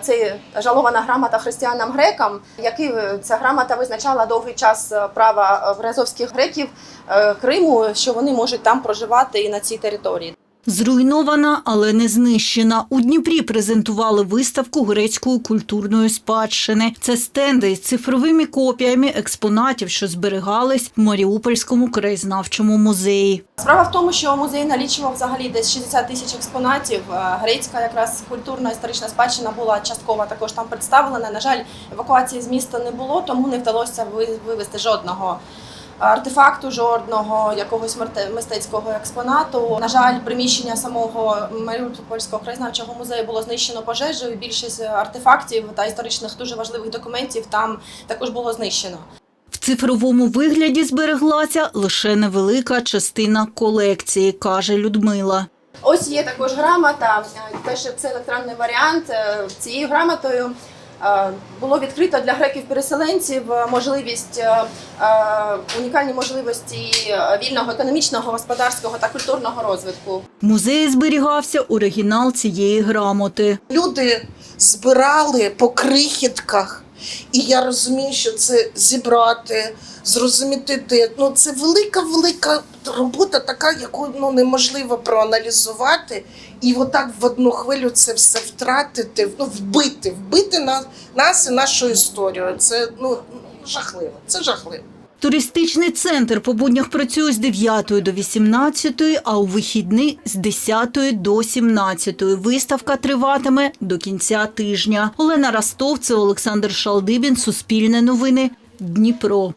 Це жалована грамота християнам грекам, які ця грамота визначала довгий час права березовських греків е, Криму, що вони можуть там проживати і на цій території. Зруйнована, але не знищена. У Дніпрі презентували виставку грецької культурної спадщини. Це стенди з цифровими копіями експонатів, що зберігались в Маріупольському краєзнавчому музеї. Справа в тому, що музей налічував взагалі десь 60 тисяч експонатів. Е, Грецька якраз культурна історична спадщина була частково також там представлена. На жаль, евакуації з міста не було, тому не вдалося ви- вивезти жодного. Артефакту жодного якогось мистецького експонату. На жаль, приміщення самого Маріупольського краєзнавчого музею було знищено пожежею. Більшість артефактів та історичних дуже важливих документів там також було знищено. В цифровому вигляді збереглася лише невелика частина колекції, каже Людмила. Ось є також грамота. Теж це електронний варіант. Е, Цією грамотою було відкрито для греків-переселенців е, можливість е, е, унікальні можливості е, вільного економічного, господарського та культурного розвитку. В музеї зберігався оригінал цієї грамоти. Люди збирали по крихітках, і я розумію, що це зібрати, зрозуміти де. Ну це велика, велика робота, така, яку ну неможливо проаналізувати. І отак в одну хвилю це все втратити, ну вбити, вбити нас, нас і нашу історію. Це ну жахливо. Це жахливо. Туристичний центр по буднях працює з 9 до 18, а у вихідні з 10 до 17. Виставка триватиме до кінця тижня. Олена Ростовцев, Олександр Шалдибін, Суспільне новини, Дніпро.